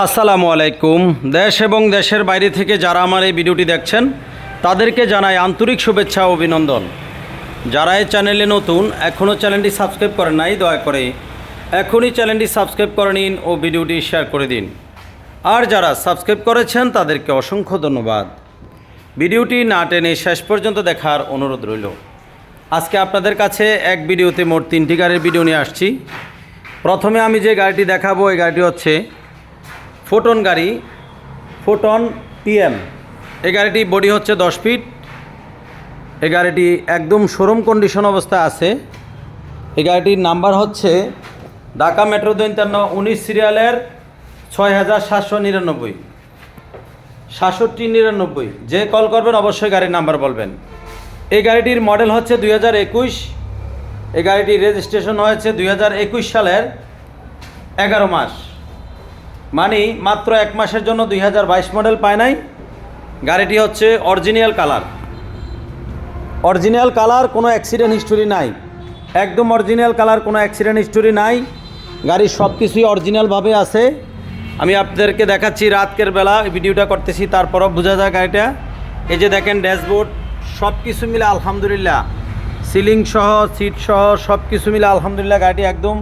আসসালামু আলাইকুম। দেশ এবং দেশের বাইরে থেকে যারা আমার এই ভিডিওটি দেখছেন, তাদেরকে জানাই আন্তরিক শুভেচ্ছা ও অভিনন্দন। যারা এই চ্যানেলে নতুন, এখনও চ্যানেলটি সাবস্ক্রাইব করেন নাই, দয়া করে এখনই চ্যানেলটি সাবস্ক্রাইব করে নিন ও ভিডিওটি শেয়ার করে দিন। আর যারা সাবস্ক্রাইব করেছেন, তাদেরকে অসংখ্য ধন্যবাদ। ভিডিওটি না টেনে শেষ পর্যন্ত দেখার অনুরোধ রইল। আজকে আপনাদের কাছে এক ভিডিওতে মোট তিনটি গাড়ির ভিডিও নিয়ে আসছি। প্রথমে আমি যে গাড়িটি দেখাবো, এই গাড়িটি হচ্ছে ফোটন গাড়ি, ফোটন টিএম। এই গাড়িটি বডি হচ্ছে দশ ফিট। এই গাড়িটি একদম শোরুম কন্ডিশন অবস্থায় আছে। এই গাড়িটির নাম্বার হচ্ছে ঢাকা মেট্রো দৈন্তান্ন উনিশ সিরিয়ালের ছয় হাজার সাতশো নিরানব্বই। সাতষট্টি নিরানব্বই। যে কল করবেন অবশ্যই গাড়ির নাম্বার বলবেন। এই গাড়িটির মডেল হচ্ছে দুই হাজার একুশ। এই গাড়িটির রেজিস্ট্রেশন হয়েছে দুই হাজার একুশ সালের এগারো মাস। মানে মাত্র এক মাসের জন্য দুই হাজার বাইশ মডেল পায় নাই। গাড়িটি হচ্ছে অরিজিনাল কালার। অরিজিনাল কালার, কোনো অ্যাক্সিডেন্ট হিস্টোরি নাই। একদম অরিজিনাল কালার, কোনো অ্যাক্সিডেন্ট হিস্টোরি নাই। গাড়ির সব কিছুই অরিজিনালভাবে আছে। আমি আপনাদেরকে দেখাচ্ছি রাতকের বেলা ভিডিওটা করতেছি, তারপরও বোঝা যায় গাড়িটা। এই যে দেখেন ড্যাশবোর্ড সব কিছু মিলে আলহামদুলিল্লাহ। সিলিং সহ, সিট সহ সব কিছু মিলে আলহামদুলিল্লাহ, গাড়িটি একদম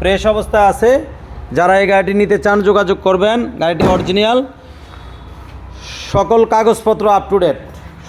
ফ্রেশ অবস্থায় আছে। যারা এই গাড়িটি নিতে চান যোগাযোগ করবেন, গাড়িটি অরিজিনাল। সকল কাগজপত্র আপ টু ডেট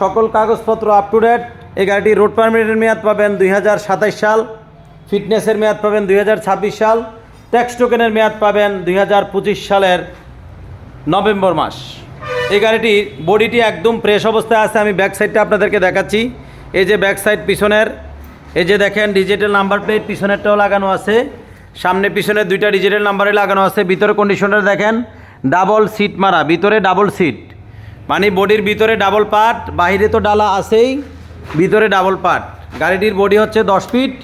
সকল কাগজপত্র আপ টু ডেট এই গাড়িটি রোড পারমিটের মেয়াদ পাবেন দুই সাল। ফিটনেসের মেয়াদ পাবেন দুই হাজার ছাব্বিশ সাল। ট্যাক্স টোকেনের মেয়াদ পাবেন দুই হাজার পঁচিশ সালের নভেম্বর মাস। এই গাড়িটির বডিটি একদম ফ্রেশ অবস্থায় আছে, আমি ব্যাক সাইডটা আপনাদেরকে দেখাচ্ছি। এই যে ব্যাক সাইড পিছনের, এই যে দেখেন ডিজিটাল নাম্বার প্লেট পিছনেরটাও লাগানো আছে। সামনে পিছনে দুইটা ডিজিটাল নাম্বারে লাগানো আছে, ভিতরে কন্ডিশনার দেখেন ডাবল সিট মারা, ভিতরে ডাবল সিট মানে বডির ভিতরে ডাবল পার্ট বাইরে তো ডালা আছেই, ভিতরে ডাবল পার্ট গাড়িটির বডি হচ্ছে দশ ফিট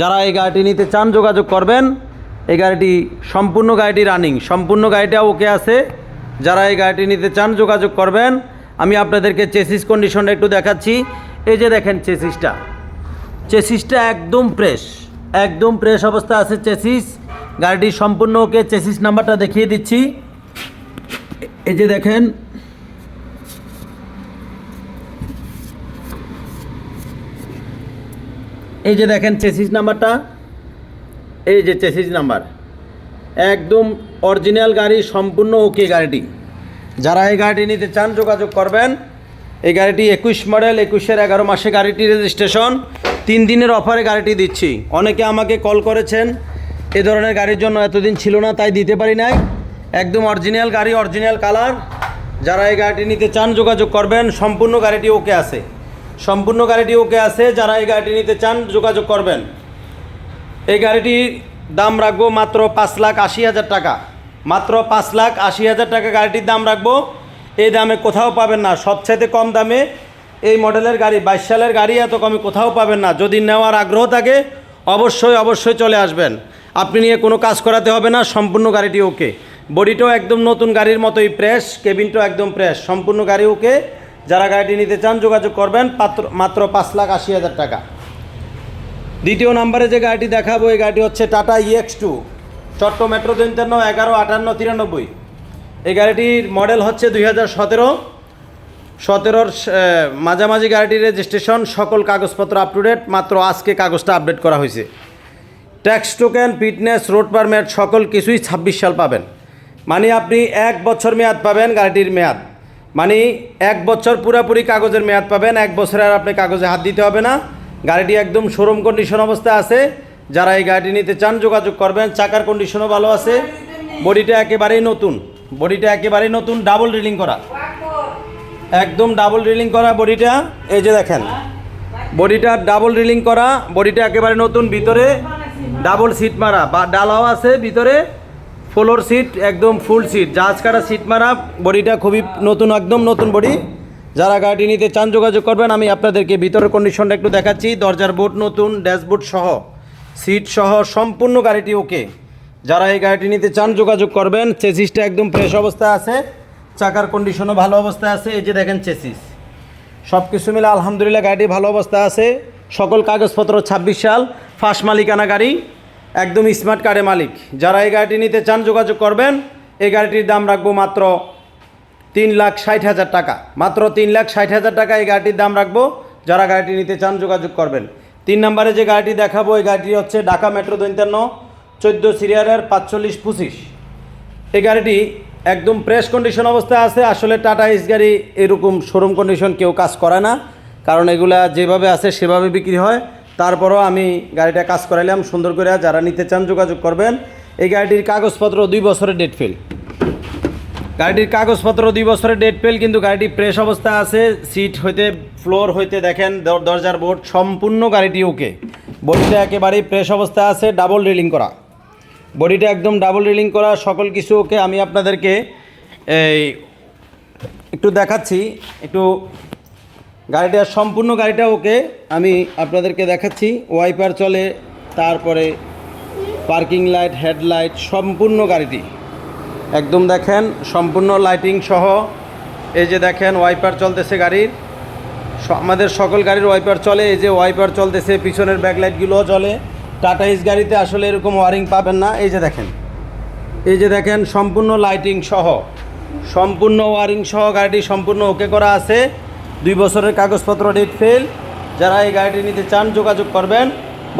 যারা এই গাড়িটি নিতে চান, যোগাযোগ করবেন। এই গাড়িটি সম্পূর্ণ গাড়িটি রানিং সম্পূর্ণ গাড়িটা ওকে আছে। যারা এই গাড়িটি নিতে চান, যোগাযোগ করবেন। আমি আপনাদেরকে চেসিস কন্ডিশনটা একটু দেখাচ্ছি। এই যে দেখেন চেসিসটা চেসিসটা একদম ফ্রেশ একদম ফ্রেশ অবস্থা আছে চেসিস। গাড়িটি সম্পূর্ণ ওকে চেসিস নাম্বারটা দেখিয়ে দিচ্ছি। এই যে দেখেন। এই যে দেখেন চেসিস নাম্বারটা। এই যে চেসিস নাম্বার। একদম অরিজিনাল গাড়ি, সম্পূর্ণ ওকে গাড়িটি। যারা এই গাড়িটি নিতে চান, যোগাযোগ করবেন। এই গাড়িটি একুশ মডেল একুশের এগারো মাসে গাড়িটি রেজিস্ট্রেশন তিন দিনের অফারে গাড়িটি দিচ্ছি। অনেকে আমাকে কল করেছেন, এ ধরনের গাড়ির জন্য এতদিন ছিল না, তাই দিতে পারি নাই। একদম অরিজিনাল গাড়ি অরিজিনাল কালার যারা এই গাড়িটি নিতে চান, যোগাযোগ করবেন। সম্পূর্ণ গাড়িটি ওকে আছে। সম্পূর্ণ গাড়িটি ওকে আছে। যারা এই গাড়িটি নিতে চান, যোগাযোগ করবেন। এই গাড়িটির দাম রাখব মাত্র পাঁচ লাখ আশি হাজার টাকা। মাত্র পাঁচ লাখ আশি হাজার টাকা গাড়িটির দাম রাখব। এই দামে কোথাও পাবেন না। সবচাইতে কম দামে এই মডেলের গাড়ি, বাইশ সালের গাড়ি এত কমে কোথাও পাবেন না। যদি নেওয়ার আগ্রহ থাকে, অবশ্যই অবশ্যই চলে আসবেন। আপনি নিয়ে কোনো কাজ করাতে হবে না, সম্পূর্ণ গাড়িটি ওকে। বডিটাও একদম নতুন গাড়ির মতোই প্রেস কেবিনটাও একদম প্রেস সম্পূর্ণ গাড়ি ওকে। যারা গাড়িটি নিতে চান, যোগাযোগ করবেন, পাত্র, মাত্র পাঁচ লাখ আশি হাজার টাকা। দ্বিতীয় নম্বরে যে গাড়িটি দেখাবো, এই গাড়িটি হচ্ছে Tata EX two Chatta metro তিনটান্ন এগারো, আটান্ন, তিরানব্বই। এই গাড়িটির মডেল হচ্ছে দুই হাজার সতেরো। সতেরোর মাঝামাঝি গাড়িটির রেজিস্ট্রেশন সকল কাগজপত্র আপ টু ডেট মাত্র আজকে কাগজটা আপডেট করা হয়েছে। Tax token fitness road permit সকল কিছুই ছাব্বিশ সাল পাবেন। মানে আপনি এক বছর মেয়াদ পাবেন গাড়িটির মেয়াদ। মানে এক বছর পুরাপুরি কাগজের মেয়াদ পাবেন, এক বছরে আর আপনি কাগজে হাত দিতে হবে না। গাড়িটি একদম শোরুম কন্ডিশন অবস্থায় আছে। যারা এই গাড়িটি নিতে চান, যোগাযোগ করবেন। চাকার কন্ডিশনও ভালো আছে। বডিটা একেবারেই নতুন। বডিটা একেবারেই নতুন ডাবল রিলিং করা। একদম ডাবল রিলিং করা বডিটা, এই যে দেখেন। বডিটা ডাবল রিলিং করা, বডিটা একেবারে নতুন, ভিতরে ডাবল সিট মারা, বা ডালাও আছে, ভিতরে ফ্লোর সিট একদম ফুল সিট জাহাজ কাটা সিট মারা, বডিটা খুবই নতুন, একদম নতুন বডি। যারা গাড়িটি নিতে চান, যোগাযোগ করবেন, আমি আপনাদেরকে ভিতরের কন্ডিশনটা একটু দেখাচ্ছি। দরজার বোর্ড নতুন ড্যাশবোর্ড সহ সিট সহ, সম্পূর্ণ গাড়িটি ওকে যারা এই গাড়িটি নিতে চান, যোগাযোগ করবেন চেসিসটা একদম ফ্রেশ অবস্থায় আছে। চাকার কন্ডিশনও ভালো অবস্থায় আছে, এই যে দেখেন চেসিস সব কিছু মিলে আলহামদুলিল্লাহ গাড়িটি ভালো অবস্থায় আছে। সকল কাগজপত্র ছাব্বিশ সাল ফার্স্ট মালিকানা গাড়ি, একদম স্মার্ট কার্ডে মালিক। যারা এই গাড়িটি নিতে চান, যোগাযোগ করবেন। এই গাড়িটির দাম রাখব মাত্র তিন লাখ ষাট হাজার টাকা। মাত্র তিন লাখ ষাট হাজার টাকা এই গাড়িটির দাম রাখব। যারা গাড়িটি নিতে চান, যোগাযোগ করবেন। তিন নম্বরে যে গাড়িটি দেখাবো, এই গাড়িটি হচ্ছে ঢাকা মেট্রো দৈন্তান্ন, চোদ্দ সিরিয়ালের পাঁচচল্লিশ পঁচিশ। এই গাড়িটি একদম প্রেস কন্ডিশন অবস্থায় আছে। আসলে টাটা এস গাড়ি এরকম শোরুম কন্ডিশন কেউ কাজ করে না। কারণ এগুলা যেভাবে আছে, সেভাবে বিক্রি হয়। তারপরও আমি গাড়িটা কাজ করাইলাম, সুন্দর করে। যারা নিতে চান, যোগাযোগ করবেন। এই গাড়িটির কাগজপত্র দুই বছরের ডেট ফেল গাড়িটির কাগজপত্র দুই বছরের ডেট পেল কিন্তু গাড়িটি প্রেস অবস্থায় আছে। সিট হইতে ফ্লোর হইতে দেখেন দরজার বোর্ড সম্পূর্ণ গাড়িটি ওকে বোর্ডটা একেবারেই প্রেস অবস্থায় আছে ডাবল রিলিং করা। বডিটা একদম ডাবল রিলিং করা, সকল কিছু ওকে আমি আপনাদেরকে এই একটু দেখাচ্ছি, একটু গাড়িটা, সম্পূর্ণ গাড়িটা ওকে আমি আপনাদেরকে দেখাচ্ছি ওয়াইপার চলে, তারপরে পার্কিং লাইট হেডলাইট সম্পূর্ণ গাড়িটি। একদম দেখেন, সম্পূর্ণ লাইটিং সহ, এই যে দেখেন ওয়াইপার চলতেছে গাড়ির। আমাদের সকল গাড়ির ওয়াইপার চলে, এই যে ওয়াইপার চলতেছে, পিছনের ব্যাকলাইটগুলোও চলে। টাটা ইস গাড়িতে আসলে এরকম ওয়ারিং পাবেন না। এই যে দেখেন। এই যে দেখেন, সম্পূর্ণ লাইটিং সহ। সম্পূর্ণ ওয়ারিং সহ গাড়িটি সম্পূর্ণ ওকে করা আছে। দুই বছরের কাগজপত্র ডেট ফেল যারা এই গাড়িটি নিতে চান, যোগাযোগ করবেন।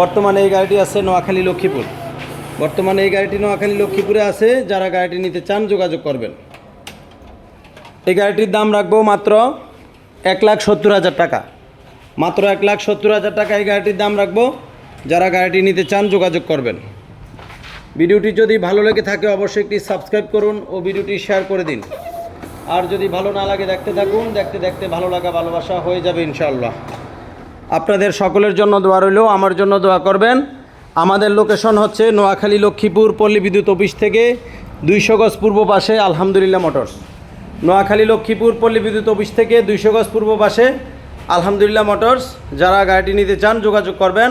বর্তমানে এই গাড়িটি আছে নোয়াখালী লক্ষ্মীপুর। বর্তমানে এই গাড়িটি নোয়াখালী লক্ষ্মীপুরে আছে। যারা গাড়িটি নিতে চান, যোগাযোগ করবেন। এই গাড়িটির দাম রাখব মাত্র এক লাখ সত্তর হাজার টাকা। মাত্র এক লাখ সত্তর হাজার টাকা এই গাড়িটির দাম রাখব। যারা গাড়িটি নিতে চান যোগাযোগ করবেন। ভিডিওটি যদি ভালো লেগে থাকে, অবশ্যই একটি সাবস্ক্রাইব করুন ও ভিডিওটি শেয়ার করে দিন। আর যদি ভালো না লাগে দেখতে থাকুন, দেখতে দেখতে ভালো লাগা, ভালোবাসা হয়ে যাবে ইনশাআল্লাহ। আপনাদের সকলের জন্য দোয়া রইল, আমার জন্য দোয়া করবেন। আমাদের লোকেশন হচ্ছে নোয়াখালী লক্ষ্মীপুর পল্লী বিদ্যুৎ অফিস থেকে দুইশো গজ পূর্ব পাশে আলহামদুলিল্লাহ মোটরস। নোয়াখালী লক্ষ্মীপুর পল্লী বিদ্যুৎ অফিস থেকে দুইশো গজ পূর্ব পাশে আলহামদুলিল্লাহ মোটরস। যারা গাড়িটি নিতে চান, যোগাযোগ করবেন।